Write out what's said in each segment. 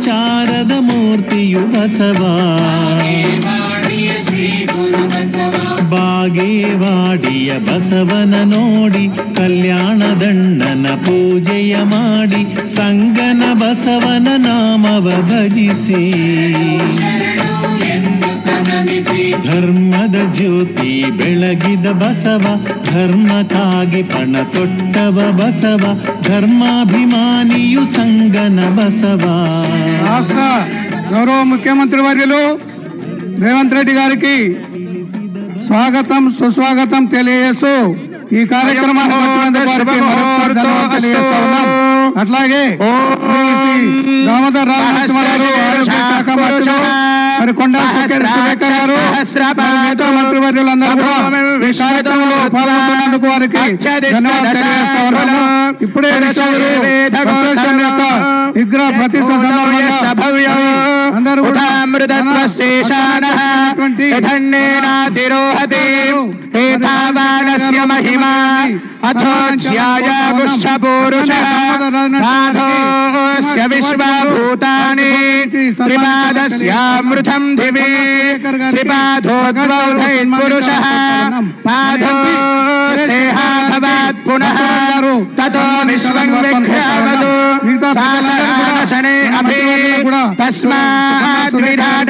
ವಿಚಾರದ ಮೂರ್ತಿಯು ಬಸವ. ಬಾಗೇವಾಡಿಯ ಬಸವನ ನೋಡಿ ಕಲ್ಯಾಣದಣ್ಣನ ಪೂಜೆಯ ಮಾಡಿ ಸಂಗನ ಬಸವನ ನಾಮವ ಭಜಿಸಿ. ಧರ್ಮದ ಜ್ಯೋತಿ ಬೆಳಗಿದ ಬಸವ ಧರ್ಮಕ್ಕಾಗಿ ಪಣ ತೊಟ್ಟವ ಬಸವ ಧರ್ಮಾಭಿಮಾನಿಯು ಸಂಗನ ಬಸವ రాష్ట్ర గౌరవ ముఖ్యమంత్రి వర్యులు రేవంత్ రెడ్డి గారికి స్వాగతం సుస్వాగతం తెలియజేస్తూ ఈ కార్యక్రమాన్ని అట్లాగే దామోదర్ మరి కొండా గారు మంత్రివర్యులందరూ వారికి ఇప్పుడే విగ్రహ ప్రతిష్ట అందరూ మహిమా अथोयामुच्छपूरुषः विश्वाभूतानि श्रीपादस्यामृथम् विश्वभूतानि। त्रिपादस्यामृतम् दिवे पुरुषः पाधो देहाभवात् पुनः। ततो विश्वम् विघ्रावतु। शासनाशने अभि तस्माद्विराट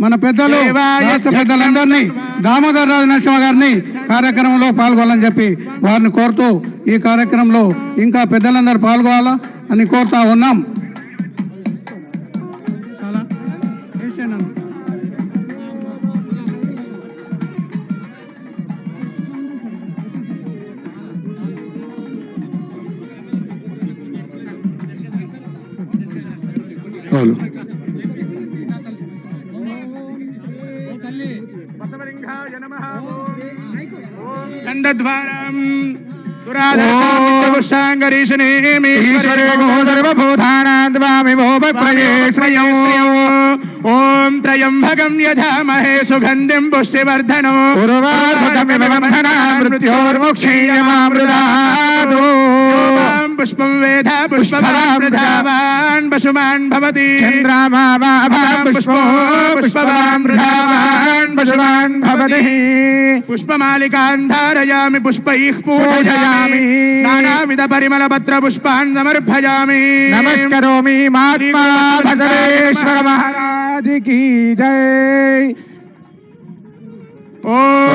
మన పెద్దలు రాష్ట్ర పెద్దలందరినీ దామోదర్ రాజు నరసింహ గారిని కార్యక్రమంలో పాల్గొనాలని చెప్పి వారిని కోరుతూ ఈ కార్యక్రమంలో ఇంకా పెద్దలందరూ పాల్గొనాలా అని కోరుతా ఉన్నాం. दध्वारम् ीश्वरे गोदर्वभूतानाद्वामिभोपप्रये श्रयो। ॐ त्रयम्भगं यधामहे सुगन्धिं पुष्टिवर्धनो। मृत्योर्मुक्षीयमामृदादो पुष्पं वेधा पुष्पवान् पशुमान् भवति चन्द्राभावाभां पुष्पो पुष्पवान् मृधावान् पशुमान् भवति। पुष्पमालिकान् धारयामि पुष्पैः पूजयामि। नानाविध परिमलपत्र पुष्पान् समर्पयामि। नमस्करोमि महाराज की जय।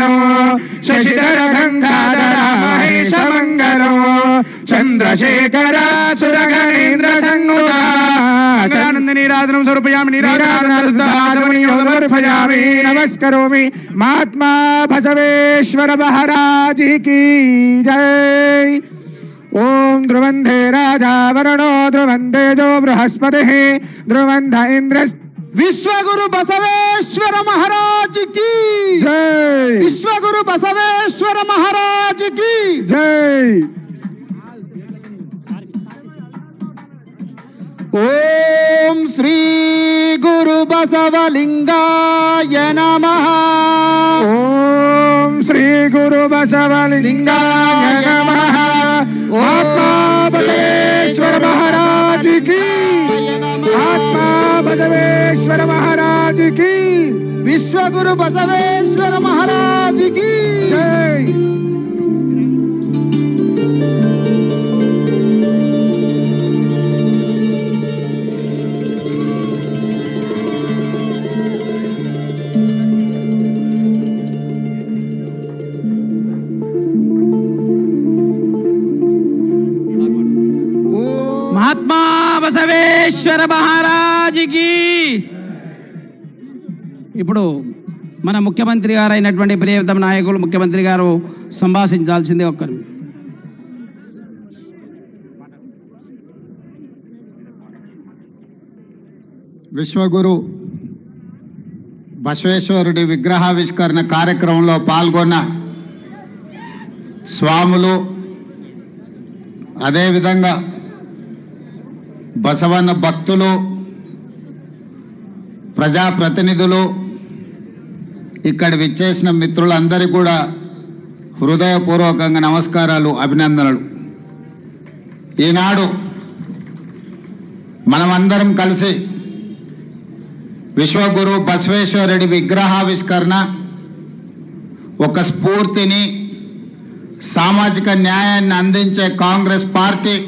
शशिधरभङ्गाधरं शशिधरभङ्गाधरा महेशमङ्गलो चन्द्रशेखरा सुरगणेन्द्र सङ्गुता नन्दिनी राधनं महात्मा बसवेश्वर महाराज की जय। ओम ध्रुवंधे राजा वरुणो ध्रुवंधे जो बृहस्पति ध्रुवंध इंद्रस्त विश्व बसवेश्वर महाराज की। जय। विश्व बसवेश्वर महाराज की। जय। ओम श्री गुरु बसवलिंगाय नमः। ओम श्री गुरु बसवलिंगाय Guru Basave. మన ముఖ్యమంత్రి గారు అయినటువంటి ప్రియతమ నాయకులు ముఖ్యమంత్రి గారు సంభాషించాల్సిందే ఒక్కరు. విశ్వగురు బసవేశ్వరుడి విగ్రహావిష్కరణ కార్యక్రమంలో పాల్గొన్న స్వాములు అదేవిధంగా బసవన్న భక్తులు ప్రజాప్రతినిధులు ఇక్కడ విచ్చేసిన మిత్రులందరి కూడా హృదయపూర్వకంగా నమస్కారాలు అభినందనలు. ఈనాడు మనమందరం కలిసి విశ్వగురు బసవేశ్వరుడి విగ్రహావిష్కరణ ఒక స్ఫూర్తిని సామాజిక న్యాయాన్ని అందించే కాంగ్రెస్ పార్టీ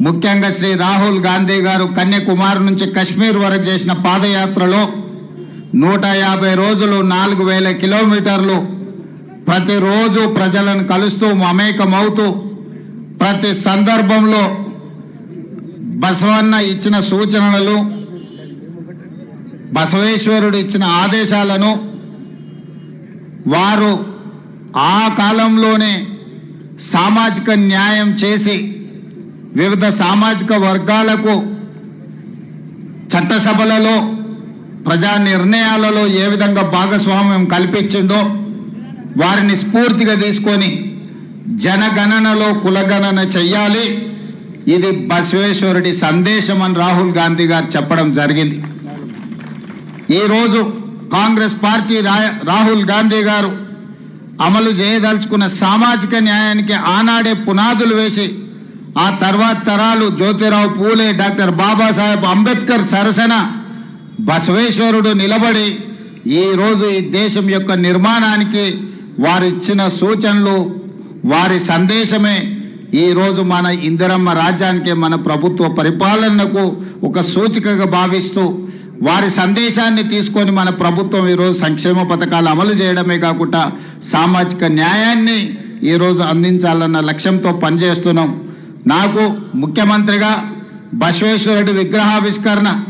ముఖ్యంగా శ్రీ రాహుల్ గాంధీ గారు కన్యాకుమారి నుంచి కశ్మీర్ వరకు చేసిన పాదయాత్రలో నూట యాభై రోజులు నాలుగు వేల కిలోమీటర్లు ప్రతిరోజు ప్రజలను కలుస్తూ మమేకమవుతూ ప్రతి సందర్భంలో బసవన్న ఇచ్చిన సూచనలు బసవేశ్వరుడు ఇచ్చిన ఆదేశాలను వారు ఆ కాలంలోనే సామాజిక న్యాయం చేసి వివిధ సామాజిక వర్గాలకు చట్టసభలలో ప్రజా నిర్ణయాలలో ఏ విధంగా భాగస్వామ్యం కల్పించిందో వారిని స్ఫూర్తిగా తీసుకొని జనగణనలో కులగణన చెయ్యాలి. ఇది బసవేశ్వరుడి సందేశం అని రాహుల్ గాంధీ గారు చెప్పడం జరిగింది. ఈరోజు కాంగ్రెస్ పార్టీ రా- రాహుల్ గాంధీ గారు అమలు చేయదలుచుకున్న సామాజిక న్యాయానికి ఆనాడే పునాదులు వేసి ఆ తర్వాత తరాలు జ్యోతిరావు పూలే డాక్టర్ బాబాసాహెబ్ అంబేద్కర్ సరసన బసవేశ్వరుడు నిలబడి ఈరోజు ఈ దేశం యొక్క నిర్మాణానికి వారిచ్చిన సూచనలు వారి సందేశమే ఈరోజు మన ఇందిరమ్మ రాజ్యానికి మన ప్రభుత్వ పరిపాలనకు ఒక సూచికగా భావిస్తూ వారి సందేశాన్ని తీసుకొని మన ప్రభుత్వం ఈరోజు సంక్షేమ పథకాలు అమలు చేయడమే కాకుండా సామాజిక న్యాయాన్ని ఈరోజు అందించాలన్న లక్ష్యంతో పనిచేస్తున్నాం. నాకు ముఖ్యమంత్రిగా బసవేశ్వరుడి విగ్రహావిష్కరణ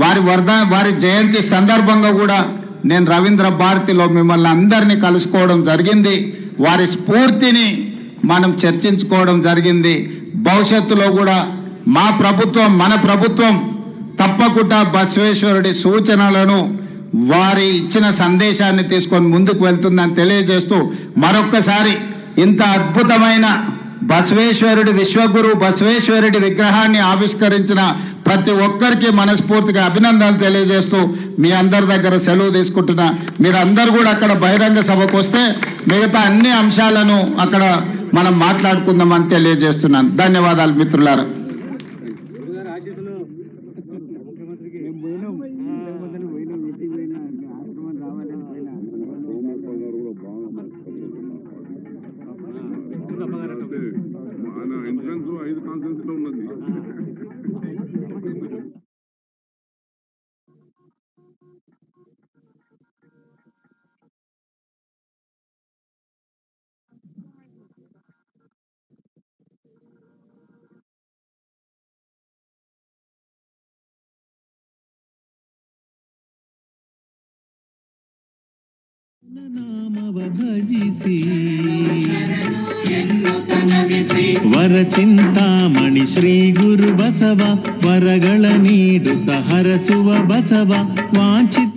వారి వర్ధ వారి జయంతి సందర్భంగా కూడా నేను రవీంద్ర భారతిలో మిమ్మల్ని అందరినీ కలుసుకోవడం జరిగింది. వారి స్ఫూర్తిని మనం చర్చించుకోవడం జరిగింది. భవిష్యత్తులో కూడా మా ప్రభుత్వం మన ప్రభుత్వం తప్పకుండా బసవేశ్వరుడి సూచనలను వారి ఇచ్చిన సందేశాన్ని తీసుకొని ముందుకు వెళ్తుందని తెలియజేస్తూ మరొక్కసారి ఇంత అద్భుతమైన బసవేశ్వరుడి విశ్వగురు బసవేశ్వరుడి విగ్రహాన్ని ఆవిష్కరించిన ప్రతి ఒక్కరికి మనస్ఫూర్తిగా అభినందనలు తెలియజేస్తూ మీ అందరి దగ్గర సెలవు తీసుకుంటున్నా. మీరందరూ కూడా అక్కడ బహిరంగ సభకు వస్తే మిగతా అన్ని అంశాలను అక్కడ మనం మాట్లాడుకుందామని తెలియజేస్తున్నాను. ధన్యవాదాలు మిత్రులారా. ನಾಮವ ಭಜಿಸಿ ವರ ಚಿಂತಾಮಣಿ ಶ್ರೀ ಗುರು ಬಸವ ವರಗಳ ನೀಡುತ್ತ ಹರಸುವ ಬಸವ ವಾಂಛಿತ